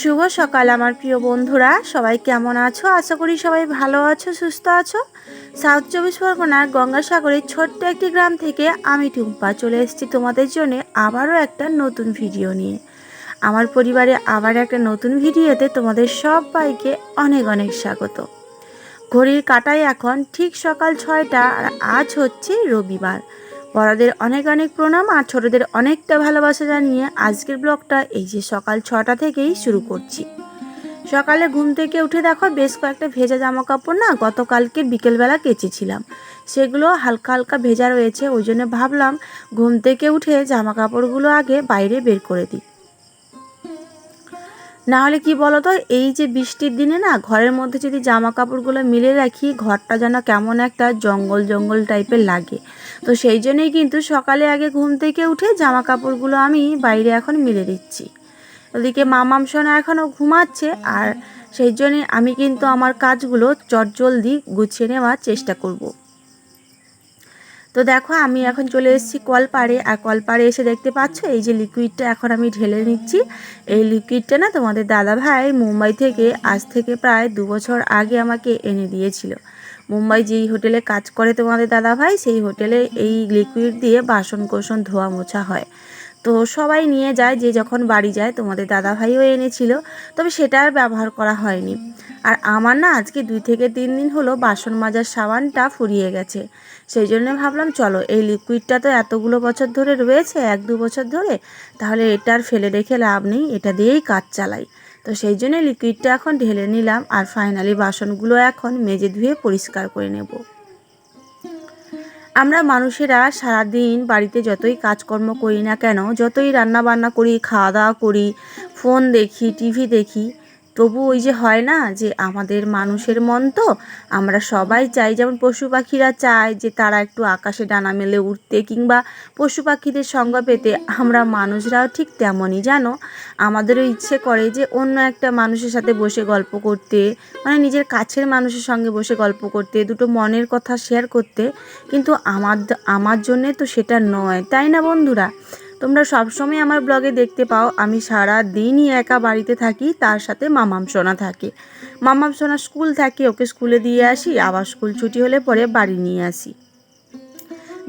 শুভ সকাল, আমার প্রিয় বন্ধুরা। সবাই কেমন আছো? আশা করি সবাই ভালো আছো, সুস্থ আছো। সাউথ চব্বিশ পরগনার গঙ্গাসাগরের ছোট্ট একটি গ্রাম থেকে আমি টুম্পা চলে এসেছি তোমাদের জন্য আবারও একটা নতুন ভিডিও নিয়ে। আমার পরিবারে আবার একটা নতুন ভিডিওতে তোমাদের সবাইকে অনেক অনেক স্বাগত। ঘড়ির কাটায় এখন ঠিক সকাল ছয়টা আর আজ হচ্ছে রবিবার। বড়দের অনেক অনেক প্রণাম আর ছোটদের অনেকটা ভালোবাসা জানিয়ে আজকের ব্লগটা এই যে সকাল ছটা থেকেই শুরু করছি। সকালে ঘুম থেকে উঠে দেখো বেশ কয়েকটা ভেজা জামা কাপড় না গতকালকে বিকেলবেলা কেচেছিলাম। সেগুলো হালকা হালকা ভেজা রয়েছে, ওই জন্য ভাবলাম ঘুম থেকে উঠে জামা কাপড়গুলো আগে বাইরে বের করে দিই। না হলে কি বলতো, এই যে বৃষ্টির দিনে না ঘরের মধ্যে যদি জামা কাপড়গুলো মিলে রাখি, ঘরটা যেন কেমন একটা জঙ্গল জঙ্গল টাইপের লাগে তো সেই জন্যই কিন্তু সকালে আগে ঘুম থেকে উঠে জামা কাপড়গুলো আমি বাইরে এখন মিলে দিচ্ছি ওদিকে মামাম সোনা এখনও ঘুমাচ্ছে আর সেই জন্যে আমি কিন্তু আমার কাজগুলো চটজলদি গুছিয়ে নেওয়ার চেষ্টা করব। তো দেখো, আমি এখন চলে এসেছি কলপাড়ে। আর কলপাড়ে এসে দেখতে পাচ্ছ, এই যে লিকুইডটা এখন আমি ঢেলে নিচ্ছি। এই লিকুইডটা না তোমাদের দাদা ভাই মুম্বাই থেকে, আজ থেকে প্রায় দু বছর আগে আমাকে এনে দিয়েছিল। মুম্বাই যেই হোটেলে কাজ করে তোমাদের দাদা ভাই, সেই হোটেলে এই লিকুইড দিয়ে বাসন কোসন ধোয়া মোছা হয়। তো সবাই নিয়ে যায়, যে যখন বাড়ি যায়, তোমাদের দাদা ভাইও এনেছিল, তবে সেটা আর ব্যবহার করা হয়নি। আর আমার না আজকে দুই থেকে তিন দিন হলো বাসন মাজার সাবানটা ফুরিয়ে গেছে। সেই জন্য ভাবলাম, চলো, এই লিকুইডটা তো এতগুলো বছর ধরে রয়েছে, এক দু বছর ধরে, তাহলে এটা আর ফেলে রেখে লাভ নেই, এটা দিয়েই কাজ চালাই। তো সেই জন্য লিকুইডটা এখন ঢেলে নিলাম, আর ফাইনালি বাসনগুলো এখন মেজে ধুয়ে পরিষ্কার করে নেব। আমরা মানুষেরা সারাদিন বাড়িতে যতই কাজকর্ম করি না কেন, যতই রান্না বান্না করি, খাওয়া দাওয়া করি ফোন দেখি টিভি দেখি তবু ওই যে হয় না যে আমাদের মানুষের মন তো, আমরা সবাই চাই যেমন পশু পাখিরা চায় যে তারা একটু আকাশে ডানা মেলে উঠতে কিংবা পশু পাখিদের সঙ্গ পেতে, আমরা মানুষরাও ঠিক তেমনই, জানো? আমাদেরও ইচ্ছে করে যে অন্য একটা মানুষের সাথে বসে গল্প করতে মানে নিজের কাছের মানুষের সঙ্গে বসে গল্প করতে, দুটো মনের কথা শেয়ার করতে, কিন্তু আমার আমার জন্যে তো সেটা নয়, তাই না বন্ধুরা? তোমরা সবসময় আমার ব্লগে দেখতে পাও, আমি সারা দিনই একা বাড়িতে থাকি, তার সাথে মামাম সোনা থাকে। মামাম সোনা স্কুল থাকে, ওকে স্কুলে দিয়ে আসি, আবার স্কুল ছুটি হলে পরে বাড়ি নিয়ে আসি।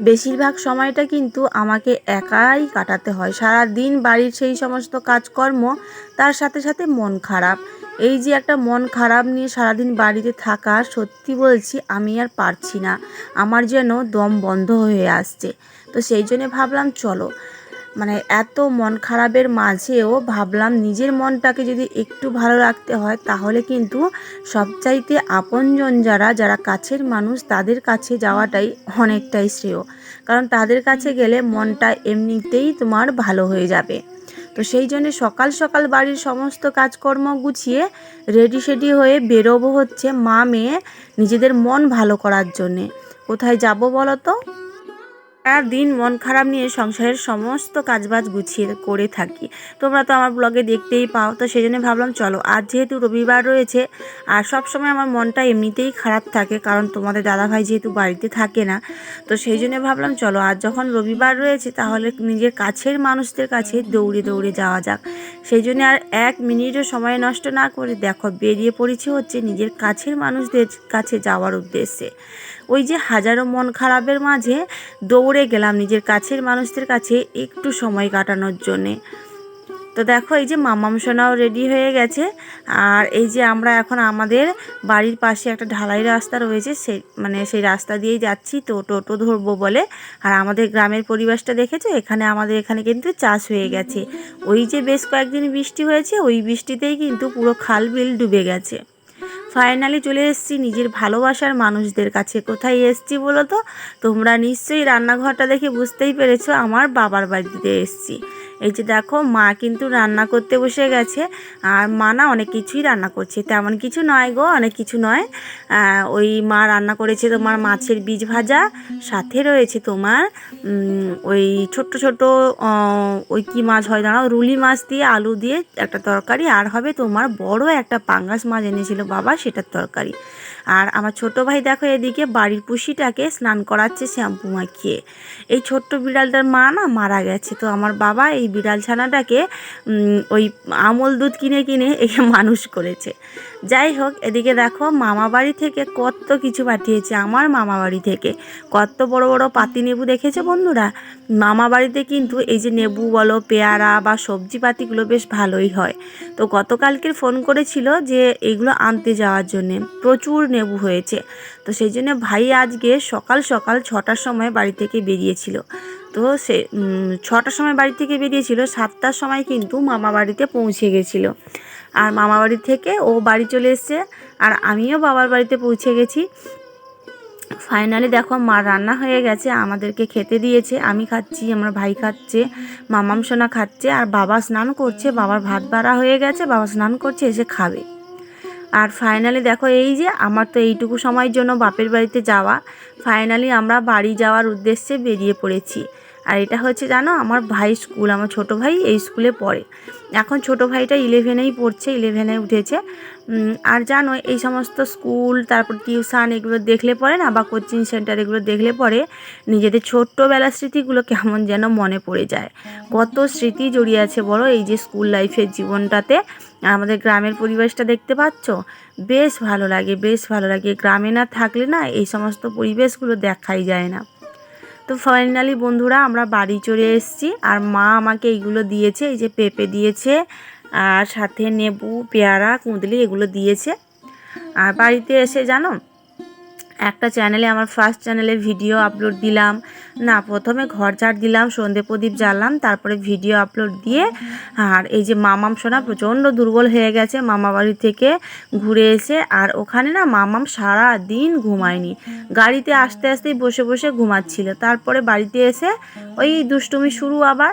বেশিরভাগ সময়টা কিন্তু আমাকে একাই কাটাতে হয়। সারা দিন বাড়ির সেই সমস্ত কাজকর্ম, তার সাথে সাথে মন খারাপ। এই যে একটা মন খারাপ নিয়ে সারাদিন বাড়িতে থাকা, সত্যি বলছি, আমি আর পারছি না। আমার যেন দম বন্ধ হয়ে আসছে। তো সেই জন্য ভাবলাম, চলো মানে এত মন খারাপের মাঝেও ভাবলাম নিজের মনটাকে যদি একটু ভালো রাখতে হয়, তাহলে কিন্তু সবচাইতে আপনজন যারা যারা কাছের মানুষ, তাদের কাছে যাওয়াটাই অনেকটাই শ্রেয়। কারণ তাদের কাছে গেলে মনটা এমনিতেই তোমার ভালো হয়ে যাবে। তো সেই জন্য সকাল সকাল বাড়ির সমস্ত কাজকর্ম গুছিয়ে রেডি সেডি হয়ে বেরোবো হচ্ছে মা মেয়ে নিজেদের মন ভালো করার জন্যে। কোথায় যাব বলো তো সারা দিন মন খারাপ নিয়ে সংসারের সমস্ত কাজবাজ গুছিয়ে করে থাকি। তোমরা তো আমার ব্লগে দেখতেই পাও। তো সেই জন্য ভাবলাম, চলো, আজ যেহেতু রবিবার রয়েছে, আর সব সময় আমার মনটা এমনিতেই খারাপ থাকে, কারণ তোমাদের দাদাভাই যেহেতু বাড়িতে থাকে না, তো সেই জন্য ভাবলাম, চলো, আজ যখন রবিবার রয়েছে, তাহলে নিজের কাছের মানুষদের কাছে দৌড়ে দৌড়ে যাওয়া যাক। সেই জন্য আর এক মিনিটও সময় নষ্ট না করে দেখো, বেরিয়ে পড়েছে হচ্ছে নিজের কাছের মানুষদের কাছে যাওয়ার উদ্দেশ্যে। ওই যে হাজারো মন খারাপের মাঝে দৌড়ে গেলাম নিজের কাছের মানুষদের কাছে একটু সময় কাটানোর জন্যে। তো দেখো, এই যে মামাম সোনাও রেডি হয়ে গেছে। আর এই যে আমরা এখন আমাদের বাড়ির পাশে একটা ঢালাই রাস্তা রয়েছে সেই মানে সেই রাস্তা দিয়েই যাচ্ছি, তো টোটো ধরবো বলে। আর আমাদের গ্রামের পরিবেশটা দেখেছ? এখানে আমাদের এখানে কিন্তু চাষ হয়ে গেছে। ওই যে বেশ কয়েকদিন বৃষ্টি হয়েছে, ওই বৃষ্টিতেই কিন্তু পুরো খাল বিল ডুবে গেছে। ফাইনালি চলে এসেছি নিজের ভালোবাসার মানুষদের কাছে। কোথায় এসছি বলো তো? তোমরা নিশ্চয়ই রান্নাঘরটা দেখে বুঝতেই পেরেছ, আমার বাবার বাড়িতে এসছি। এই যে দেখো, মা কিন্তু রান্না করতে বসে গেছে। আর মা না অনেক কিছুই রান্না করছে। তেমন কিছু নয় গো, অনেক কিছু নয়। ওই মা রান্না করেছে তোমার মাছের বীজ ভাজা, সাথে রয়েছে তোমার ওই ছোট্ট ছোট ওই কি মাছ হয় দাঁড়াও, রুলি মাছ দিয়ে আলু দিয়ে একটা তরকারি। আর হবে তোমার বড় একটা পাঙ্গাস মাছ এনেছিল বাবা, সেটার তরকারি। আর আমার ছোট ভাই দেখো এদিকে বাড়ির পুষিটাকে স্নান করাচ্ছে শ্যাম্পু মাখিয়ে। এই ছোট্ট বিড়ালটার মা না মারা গেছে। তো আমার বাবা এই বিড়াল ছানাটাকে ওই আমল দুধ কিনে কিনে একে মানুষ করেছে। যাই হোক, এদিকে দেখো মামা বাড়ি থেকে কত কিছু পাঠিয়েছে আমার মামা বাড়ি থেকে। কত বড় বড় পাতি নেবু দেখেছে বন্ধুরা? মামা বাড়িতে কিন্তু এই যে নেবু বলো, পেয়ারা বা সবজি পাতিগুলো বেশ ভালোই হয়। তো গতকালকে ফোন করেছিল যে এগুলো আনতে যাওয়ার জন্যে। প্রচুর নেবু হয়েছে। তো সেই জন্য ভাই আজকে সকাল সকাল ছটার সময় বাড়ি থেকে বেরিয়েছিল। তো সে ছটার সময় বাড়ি থেকে বেরিয়েছিল, সাতটার সময় কিন্তু মামা বাড়িতে পৌঁছে গেছিল। আর মামা বাড়ি থেকে ও বাড়ি চলে এসছে আর আমিও বাবার বাড়িতে পৌঁছে গেছি। ফাইনালি দেখো মা রান্না হয়ে গেছে, আমাদেরকে খেতে দিয়েছে, আমি খাচ্ছি, আমার ভাই খাচ্ছে, মামাম সোনা খাচ্ছে, আর বাবা স্নান করছে, বাবার ভাত বাড়া হয়ে গেছে, বাবা স্নান করছে, এসে খাবে। আর ফাইনালি দেখো এই যে আমার তো এইটুকু সময়ের জন্য বাপের বাড়িতে যাওয়া। ফাইনালি আমরা বাড়ি যাওয়ার উদ্দেশ্যে বেরিয়ে পড়েছি। আর এটা হচ্ছে জানো আমার ভাই স্কুল, আমার ছোট ভাই এই স্কুলে পড়ে। এখন ছোট ভাইটা ইলেভেনেই পড়ছে ইলেভেনে উঠেছে। আর জানো এই সমস্ত স্কুল, তারপর টিউশন এগুলো দেখলে পরে না, বা কোচিং সেন্টার এগুলো দেখলে পরে নিজেদের ছোট্টবেলার স্মৃতিগুলো কেমন যেন মনে পড়ে যায়। কত স্মৃতি জড়িয়ে আছে বড় এই যে স্কুল লাইফের জীবনটাতে। আমাদের গ্রামের পরিবেশটা দেখতে পাচ্ছ? বেশ ভালো লাগে, বেশ ভালো লাগে। গ্রামে না থাকলে না এই সমস্ত পরিবেশগুলো দেখাই যায় না। তো ফাইনালি বন্ধুরা আমরা বাড়ি চলে এসেছি আর মা আমাকে এইগুলো দিয়েছে, এই যে পেঁপে দিয়েছে আর সাথে নেবু, পেয়ারা, কুঁদলি এগুলো দিয়েছে। আর বাড়িতে এসে জানো একটা চ্যানেলে আমার ফার্স্ট চ্যানেলে ভিডিও আপলোড দিলাম। না, প্রথমে ঘর ঝাড় দিলাম, সন্ধে প্রদীপ জ্বাললাম তারপরে ভিডিও আপলোড দিয়ে আর এই যে মামাম সোনা প্রচণ্ড দুর্বল হয়ে গেছে মামা বাড়ি থেকে ঘুরে এসে। আর ওখানে না মামাম সারা দিন ঘুমায়নি। গাড়িতে আসতে আসতেই বসে বসে ঘুমাচ্ছিল। তারপরে বাড়িতে এসে ওই দুষ্টুমি শুরু আবার।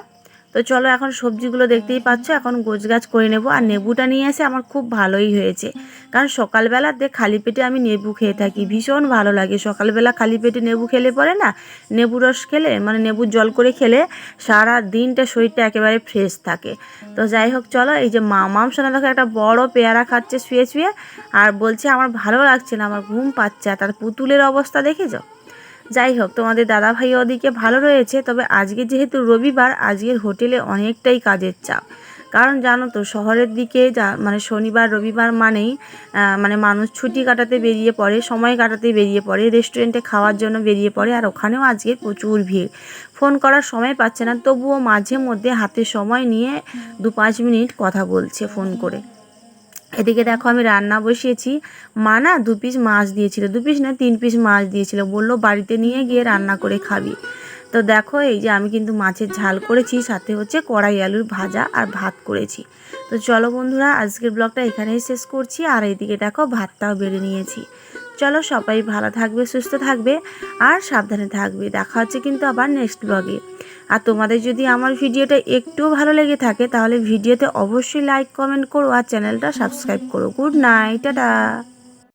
তো চলো এখন সবজিগুলো দেখতেই পাচ্ছ, এখন গোছগাছ করে নেব। আর নেবুটা নিয়ে এসে আমার খুব ভালোই হয়েছে। কারণ সকালবেলাতে খালি পেটে আমি নেবু খেয়ে থাকি, ভীষণ ভালো লাগে। সকালবেলা খালি পেটে নেবু খেলে পরে না, নেবু রস খেলে মানে নেবুর জল করে খেলে সারা দিনটা শরীরটা একেবারে ফ্রেশ থাকে। তো যাই হোক, চলো এই যে মামাম সোনা দেখো একটা বড় পেয়ারা খাচ্ছে শুয়ে শুয়ে, আর বলছে আমার ভালো লাগছে না, আমার ঘুম পাচ্ছে আর তার পুতুলের অবস্থা দেখেছ? যাই হোক তোমাদের দাদা ভাই ওদিকে ভালো রয়েছে, তবে আজকে যেহেতু রবিবার, আজকের হোটেলে অনেকটাই কাজের চাপ। কারণ জানো তো, শহরের দিকে যা মানে শনিবার, রবিবার মানেই মানে মানুষ ছুটি কাটাতে বেরিয়ে পড়ে, সময় কাটাতে বেরিয়ে পড়ে, রেস্টুরেন্টে খাওয়ার জন্য বেরিয়ে পড়ে, আর ওখানেও আজকে প্রচুর ভিড়। ফোন করার সময় পাচ্ছে না, তবুও মাঝে মধ্যে হাতে সময় নিয়ে দু পাঁচ মিনিট কথা বলছে ফোন করে। এদিকে দেখো আমি রান্না বসিয়েছি। মা না দু পিস মাছ দিয়েছিল। দু পিস না, তিন পিস মাছ দিয়েছিল। বলল, বাড়িতে নিয়ে গিয়ে রান্না করে খাবি। তো দেখো, এই যে আমি কিন্তু মাছের ঝাল করেছি, সাথে হচ্ছে কড়াই আলুর ভাজা আর ভাত করেছি। তো চলো বন্ধুরা, আজকের ব্লগটা এখানেই শেষ করছি। আর এইদিকে দেখো, ভাতটাও বেড়ে নিয়েছি। চলো সবাই ভালো থাকবে, সুস্থ থাকবে আর সাবধানে থাকবে। দেখা হচ্ছে কিন্তু আবার নেক্সট ব্লগে আর তোমাদের যদি আমার ভিডিওটা একটুও ভালো লেগে থাকে তাহলে ভিডিওতে অবশ্যই লাইক কমেন্ট করো আর চ্যানেলটা সাবস্ক্রাইব করো। Good night tata.